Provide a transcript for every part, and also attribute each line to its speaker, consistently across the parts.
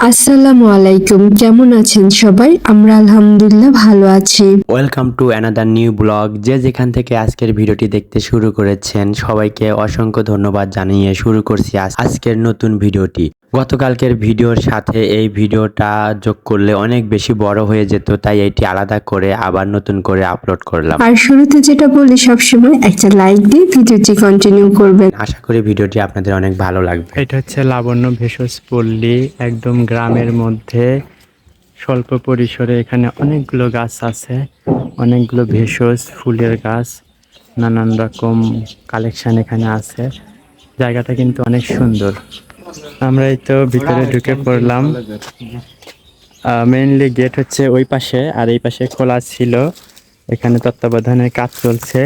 Speaker 1: আসসালামু আলাইকুম, কেমন আছেন সবাই? আমরা আলহামদুলিল্লাহ ভালো আছি।
Speaker 2: Welcome to another new blog যে যেখান থেকে আজকের ভিডিওটি দেখতে শুরু করেছেন, সবাইকে অসংখ্য ধন্যবাদ জানিয়ে শুরু করছি আজ- আজকের নতুন ভিডিওটি। গতকালকের ভিডিওর সাথে এই ভিডিওটা যোগ করলে অনেক বেশি বড় হয়ে যেত তাই এটি আলাদা করে আবার নতুন করে আপলোড করলাম।
Speaker 1: আর শুরুতে যেটা বলি সবসময় একটা লাইক দিয়ে ভিডিওটি কন্টিনিউ করবেন।
Speaker 2: আশা করি ভিডিওটি আপনাদের অনেক ভালো লাগবে।
Speaker 3: এটা হচ্ছে লাবণ্য ভেষজ পল্লী একদম গ্রামের মধ্যে স্বল্প পরিসরে এখানে অনেকগুলো গাছ আছে অনেকগুলো ভেষজ ফুলের গাছ নানান রকম কালেকশন এখানে আছে। জায়গাটা কিন্তু অনেক সুন্দর। আমরা এই তো ভিতরে ঢুকে পড়লাম। মেইনলি গেট হচ্ছে ওই পাশে আর এই পাশে খোলা ছিল। এখানে তত্ত্বাবধানের কাজ চলছে।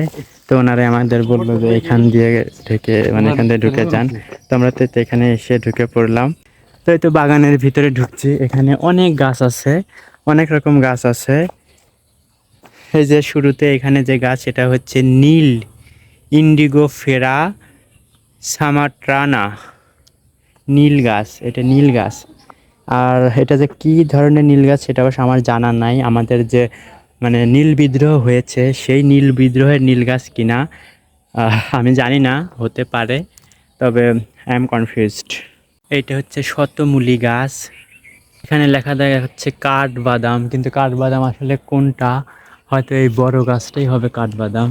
Speaker 3: তো ওনারা আমাদের বলল যে এখান দিয়ে ঢুকে মানে এখান দিয়ে ঢুকে যান। তো আমরা তো তো এখানে এসে ঢুকে পড়লাম। তো এই তো বাগানের ভিতরে ঢুকছি। এখানে অনেক গাছ আছে অনেক রকম গাছ আছে। এই যে শুরুতে এখানে যে গাছ এটা হচ্ছে নীল ইন্ডিগো ফেরা সামাট্রানা। নীল গাছ, এটা নীল গাছ। আর এটা যে কি ধরনের নীল গাছ সেটা অবশ্য আমার জানা নাই। আমাদের যে মানে নীল বিদ্রোহ হয়েছে, সেই নীল বিদ্রোহের নীল গাছ কিনা আমি জানি না, হতে পারে, তবে আই এম কনফিউজড। এইটা হচ্ছে শতমূলী গাছ। এখানে লেখা দেখা যাচ্ছে কাঠবাদাম, কিন্তু কাঠবাদাম আসলে কোনটা? হয়তো এই বড় গাছটাই হবে কাঠবাদাম।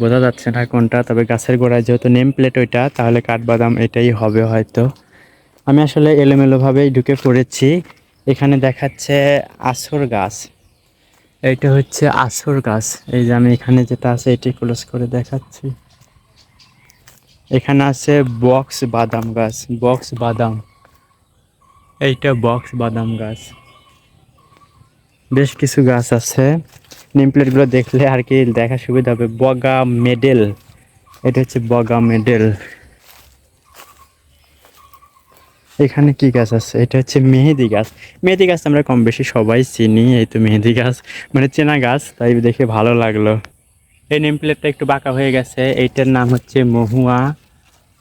Speaker 3: বোঝা যাচ্ছে না কোনটা, তবে গাছের গোড়ায় যেহেতু নেম প্লেট ওইটা, তাহলে কাঠবাদাম এটাই হবে হয়তো। আমি আসলে এলোমেলোভাবেই ঢুকে পড়েছি। এখানে দেখাচ্ছে আসর গাছ। এইটা হচ্ছে আসর গাছ। এই যে আমি এখানে যেটা আছে, এটি ক্লোজ করে দেখাচ্ছি। এখানে আছে বক্স বাদাম গাছ বক্স বাদাম। এইটা বক্স বাদাম গাছ। বেশ কিছু গাছ আছে। নেম প্লেটগুলো দেখলে আর কি দেখা সুবিধা হবে। বগা মেডেল। এটা হচ্ছে বগা মেডেল। এখানে কি গাছ আছে? এটা হচ্ছে মেহেদি গাছ। মেহেদি গাছ আমরা কম বেশি সবাই চিনি, এই তো মেহেদি গাছ। মানে চেনা গাছ, তাই দেখে ভালো লাগল। এই নেম প্লেটটা একটু বাঁকা হয়ে গেছে। এইটার নাম হচ্ছে মহুয়া।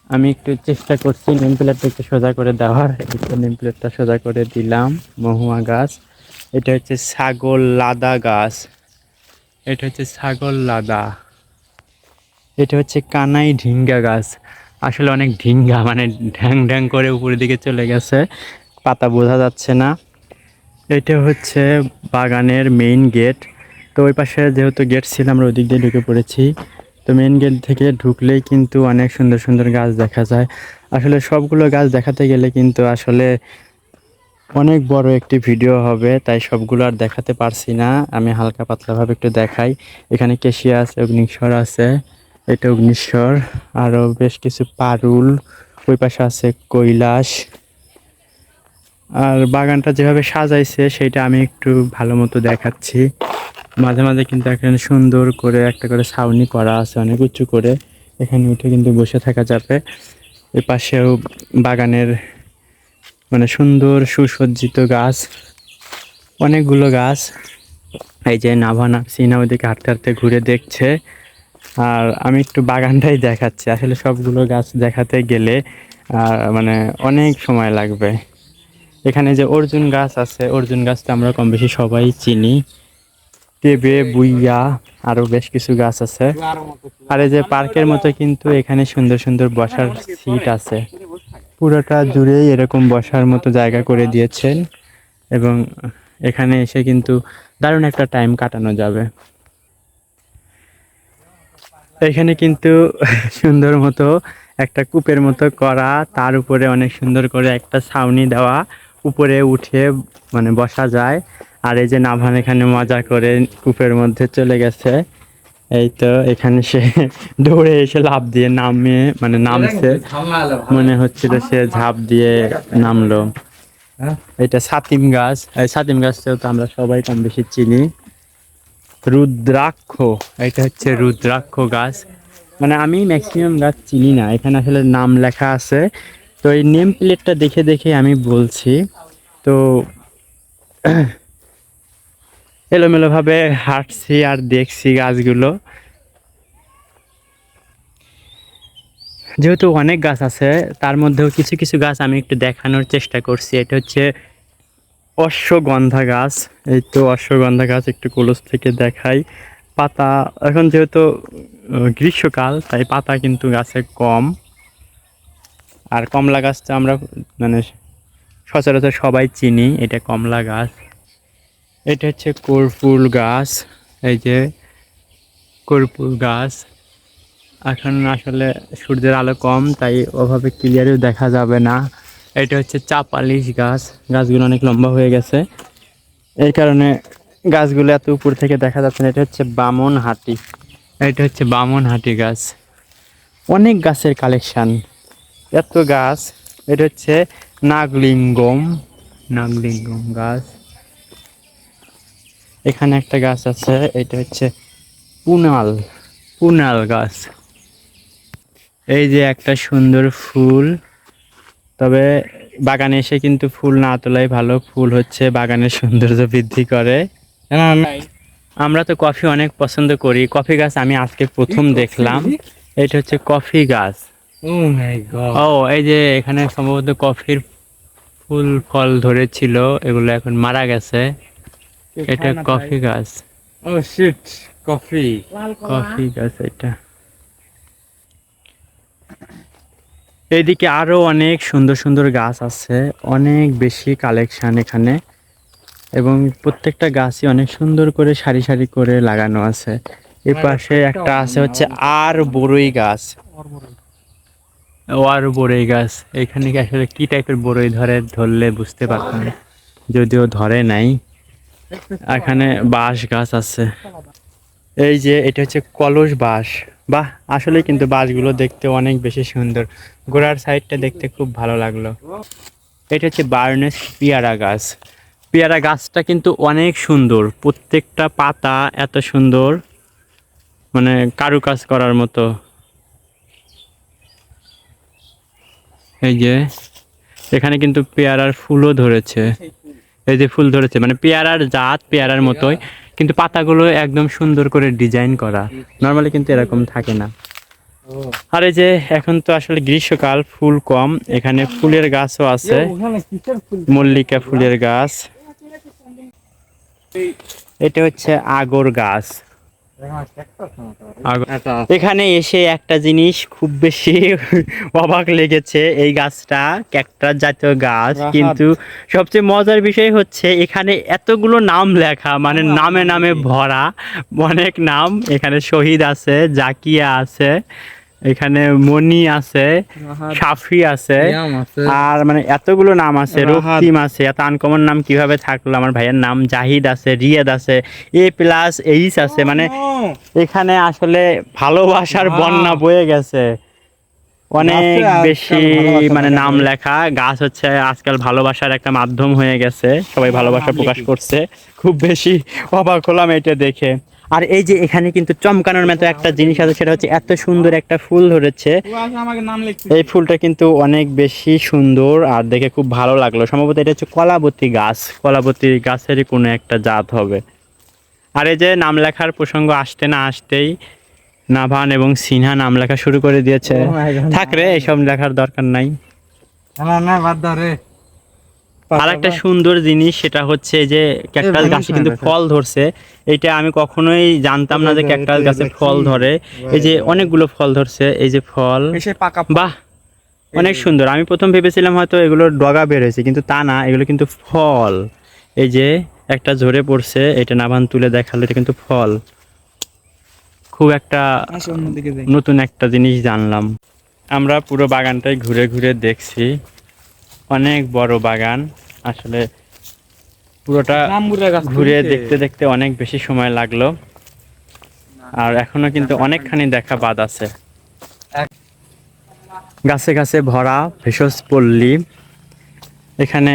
Speaker 3: আমি একটু চেষ্টা করছি নেম প্লেটটা একটু সোজা করে দেওয়ার। এইটা নেম প্লেটটা সোজা করে দিলাম, মহুয়া গাছ। এটা হচ্ছে ছাগল লাদা গাছ। এটা হচ্ছে ছাগল লাদা। এটা হচ্ছে কানাই ঢিঙ্গা গাছ। আসলে অনেক ঢিঙ্গা মানে ঢ্যাং ঢ্যাং করে উপরের দিকে চলে গেছে। পাতা বোঝা যাচ্ছে না। এটা হচ্ছে বাগানের মেইন গেট তো ওই পাশে যেহেতু গেট ছিল, আমরা ওই দিক দিয়ে ঢুকে পড়েছি। তো মেইন গেট থেকে ঢুকলেই কিন্তু অনেক সুন্দর সুন্দর গাছ দেখা যায়। আসলে সবগুলো গাছ দেখাতে গেলে কিন্তু আসলে অনেক বড় একটি ভিডিও হবে, তাই সবগুলো আর দেখাতে পারছি না। আমি হালকা পাতলাভাবে একটু দেখাই। এখানে কেশিয়া আছে অগ্নিশ্বর আছে, এটা অগ্নিশ্বর আরও বেশ কিছু পারুল, ওই পাশে আছে কৈলাস। আর বাগানটা যেভাবে সাজাইছে সেটা আমি একটু ভালো মতো দেখাচ্ছি। মাঝে মাঝে কিন্তু এখানে সুন্দর করে একটা করে ছাউনি করা আছে, অনেক উঁচু করে। এখানে উঠে কিন্তু বসে থাকা যাবে। এ পাশেও বাগানের মানে সুন্দর সুসজ্জিত গাছ, অনেকগুলো গাছ। এই যে নাভা নাপসিনা ওইদিকে হাঁটতে হাঁটতে ঘুরে দেখছে। আর আমি একটু বাগানটাই দেখাচ্ছি। আসলে সবগুলো গাছ দেখাতে গেলে আর মানে অনেক সময় লাগবে। এখানে যে অর্জুন গাছ আছে, অর্জুন গাছটা আমরা কম বেশি সবাই চিনি। টেবে বুইয়া আরও বেশ কিছু গাছ আছে। আর এই যে পার্কের মতো কিন্তু এখানে সুন্দর সুন্দর বসার সিট আছে। পুরোটা জুড়েই এরকম বসার মতো জায়গা করে দিয়েছেন এবং এখানে এসে কিন্তু দারুণ একটা টাইম কাটানো যাবে। এখানে কিন্তু সুন্দর মতো একটা কূপের মতো করা, তার উপরে অনেক সুন্দর করে একটা ছাউনি দেওয়া, উপরে উঠে মানে বসা যায়। আর এই যে নাভান এখানে মজা করে কূপের মধ্যে চলে গেছে। এই তো এখানে সে দৌড়ে এসে লাভ দিয়ে নামে মানে নামছে। মনে হচ্ছিল সে ঝাঁপ দিয়ে নামলো। এটা সাতিম গাছ। এই সাতিম গাছটাও তো আমরা সবাই কম বেশি চিনি। রুদ্রাক্ষ এটা হচ্ছে রুদ্রাক্ষ গাছ। মানে আমি ম্যাক্সিমাম গাছ চিনি না এখানে আসলে নাম লেখা আছে। তো এই নেম প্লেটটা দেখে দেখে আমি বলছি। তো এলোমেলোভাবে হাঁটছি আর দেখছি গাছগুলো। যেহেতু অনেক গাছ আছে, তার মধ্যেও কিছু কিছু গাছ আমি একটু দেখানোর চেষ্টা করছি। এটা হচ্ছে অশ্বগন্ধা গাছ। এই তো অশ্বগন্ধা গাছ একটু কলস থেকে দেখাই। পাতা এখন যেহেতু গ্রীষ্মকাল, তাই পাতা কিন্তু গাছে কম। আর কমলা গাছটা আমরা মানে সচরাচর সবাই চিনি, এটা কমলা গাছ। এটা হচ্ছে কর্পুল গাছ, এই যে কর্পুল গাছ। এখন আসলে সূর্যের আলো কম, তাই ওভাবে ক্লিয়ারও দেখা যাবে না। এটা হচ্ছে চাপালিশ গাছ, গাছগুলো অনেক লম্বা হয়ে গেছে। এই কারণে গাছগুলো এত উপর থেকে দেখা যাচ্ছে না, এটা হচ্ছে বামন হাটি এটা হচ্ছে বামন হাটি গাছ। অনেক গাছের কালেকশন এত গাছ, এটা হচ্ছে নাগলিঙ্গম নাগলিঙ্গম গাছ। এখানে একটা গাছ আছে এটা হচ্ছে পুনাল পুনাল গাছ। এই যে একটা সুন্দর ফুল তবে বাগানে এসে কিন্তু ফুল না তোলাই ভালো ফুল হচ্ছে বাগানের সৌন্দর্য বৃদ্ধি করে। আমরা তো কফি অনেক পছন্দ করি। কফি গাছ আমি আজকে প্রথম দেখলাম। এটা হচ্ছে কফি গাছ।
Speaker 4: Oh.
Speaker 3: ও এই যে এখানে সম্ভবত কফির ফুল ফল ধরেছিল এগুলো এখন মারা গেছে। এটা কফি গাছ।
Speaker 4: Oh shit. Coffee.
Speaker 3: কফি গাছ এটা। এইদিকে আরও অনেক সুন্দর সুন্দর গাছ আছে অনেক বেশি কালেকশন এখানে। এবং প্রত্যেকটা গাছই অনেক সুন্দর করে সারি সারি করে লাগানো আছে। এর পাশে একটা আছে হচ্ছে আর বড়ই গাছ। ও আর বড়ই গাছ। এখানে কি আসলে কি টাইপের বড়ই ধরে ধরলে বুঝতে পারতাম যদিও ধরে নাই। এখানে বাঁশ গাছ আছে। এই যে এটা হচ্ছে কলস বাঁশ। বাহ, আসলে কিন্তু বাঁশগুলো দেখতে অনেক বেশি সুন্দর। গোড়ার সাইডটা দেখতে খুব ভালো লাগল। এটা হচ্ছে বার্নেস পেয়ারা গাছ। পেয়ারা গাছটা কিন্তু অনেক সুন্দর। প্রত্যেকটা পাতা এত সুন্দর। মানে কারুকাজ করার মতো। এই যে, এখানে কিন্তু পেয়ারার ফুলও ধরেছে। এই যে ফুল ধরেছে মানে পেয়ারার জাত, পেয়ারার মতোই, কিন্তু পাতাগুলো একদম সুন্দর করে ডিজাইন করা। নর্মালি কিন্তু এরকম থাকে না। আর এই যে এখন তো আসলে গ্রীষ্মকাল, ফুল কম, এখানে ফুলের গাছও আছে? মল্লিকা ফুলের গাছ। এটা হচ্ছে আগর গাছ। এখানে এসে একটা জিনিস খুব বেশি অবাক লেগেছে। এই গাছটা ক্যাকটাস জাতীয় গাছ কিন্তু সবচেয়ে মজার বিষয় হচ্ছে এখানে এতগুলো নাম লেখা মানে নামে নামে ভরা অনেক নাম। এখানে শহীদ আছে জাকিয়া আছে এখানে মনি আছে সাফি আছে আর মানে এতগুলো নাম আছে। রক্তিম আছে এত আনকমন নাম কীভাবে থাকল? আমার ভাইয়ের নাম জাহিদ আছে রিয়াদ আছে এ প্লাস এইচ আছে মানে এখানে আসলে ভালোবাসার বন্যা বয়ে গেছে। অনেক বেশি মানে নাম লেখা গাছ হচ্ছে আজকাল ভালোবাসার একটা মাধ্যম হয়ে গেছে সবাই ভালোবাসা প্রকাশ করছে খুব বেশি অবাক হলাম এটা দেখে। আর এই যে এখানে কিন্তু চমকানোর মতো একটা জিনিস আছে সেটা হচ্ছে এত সুন্দর একটা ফুল ধরেছে।
Speaker 4: আচ্ছা,
Speaker 3: এই ফুলটা কিন্তু অনেক বেশি সুন্দর আর দেখে খুব ভালো লাগল। সম্ভবত এটা হচ্ছে কলাবতী গাছ। কলাবতী গাছেরই কোনো একটা জাত হবে। আর এই যে নাম লেখার প্রসঙ্গ আসতে না আসতেই নাভান এবং সিনহা নাম লেখা শুরু করে দিয়েছে। থাক রে এইসব লেখার দরকার নাই।
Speaker 4: না না বাদ
Speaker 3: আর একটা সুন্দর জিনিস সেটা হচ্ছে যে ক্যাকটাস গাছে কিন্তু ফল ধরছে। এটা আমি কখনোই জানতাম না যে ক্যাকটাস গাছে ফল ধরে। এই যে অনেকগুলো ফল ধরছে এই যে ফল। বাহ! অনেক সুন্দর। আমি প্রথম ভেবেছিলাম হয়তো এগুলো ডগা বের হয়েছে কিন্তু তা না এগুলো কিন্তু ফল। এই যে একটা ঝরে পড়ছে এটা নাভান তুলে দেখাল এটা কিন্তু ফল। খুব একটা নতুন একটা জিনিস জানলাম। আমরা পুরো বাগানটাই ঘুরে ঘুরে দেখছি। অনেক বড় বাগান। আসলে পুরোটা ঘুরে দেখতে দেখতে অনেক বেশি সময় লাগল। আর এখনও কিন্তু অনেকখানি দেখা বাদ আছে। গাছে গাছে ভরা ভেষজ পল্লী। এখানে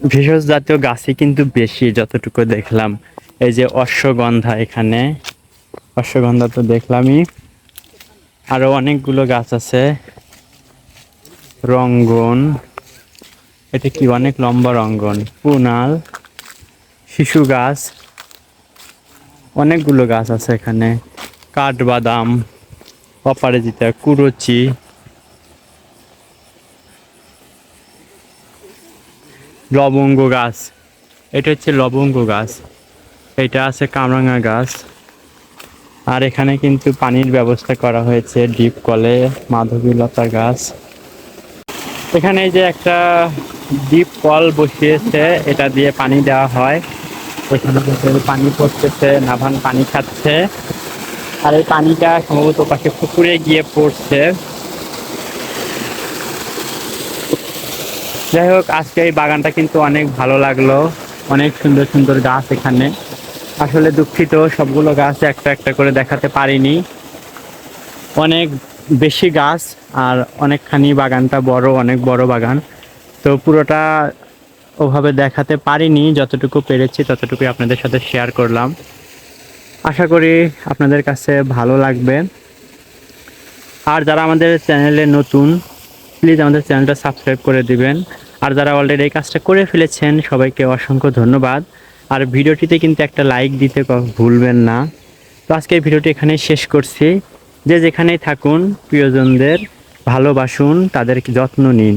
Speaker 3: ভেষজ জাতীয় গাছই কিন্তু বেশি যতটুকু দেখলাম। এই যে অশ্বগন্ধা এখানে। অশ্বগন্ধা তো দেখলামই। আরও অনেকগুলো গাছ আছে। রঙ্গন। এটা কি অনেক লম্বা রঙ্গন? পুনাল শিশু গাছ, অনেকগুলো গাছ আছে এখানে। কাঠবাদাম, অপারেজিতা, কুরচি। লবঙ্গ গাছ, এটা হচ্ছে লবঙ্গ গাছ। এটা আছে কামরাঙা গাছ। আর এখানে কিন্তু পানির ব্যবস্থা করা হয়েছে ডিপ কলে মাধবীলতা গাছ। এখানে যে একটা ডিপ কল বসিয়েছে, এটা দিয়ে পানি দেওয়া হয়। এখানে পানি পড়তেছে, নাভান পানি খাচ্ছে। আর এই পানিটা সম্ভবত পাশে পুকুরে গিয়ে পড়ছে। যাই হোক, আজকে এই বাগানটা কিন্তু অনেক ভালো লাগল। অনেক সুন্দর সুন্দর গাছ এখানে। আসলে দুঃখিত, সবগুলো গাছ একটা একটা করে দেখাতে পারিনি। অনেক বেশি গাছ আর অনেকখানি বাগানটা বড়, অনেক বড় বাগান। তো পুরোটা ওভাবে দেখাতে পারিনি, যতটুকু পেরেছি ততটুকুই আপনাদের সাথে শেয়ার করলাম। আশা করি আপনাদের কাছে ভালো লাগবে। আর যারা আমাদের চ্যানেলে নতুন প্লিজ আমাদের চ্যানেলটা সাবস্ক্রাইব করে দিবেন। আর যারা অলরেডি এই কাজটা করে ফেলেছেন, সবাইকে অসংখ্য ধন্যবাদ। আর ভিডিওটিতে কিন্তু একটা লাইক দিতে ভুলবেন না। তো আজকের ভিডিওটি এখানে শেষ করছি। যে যেখানেই থাকুন, প্রিয়জনদের ভালোবাসুন তাদের যত্ন নিন।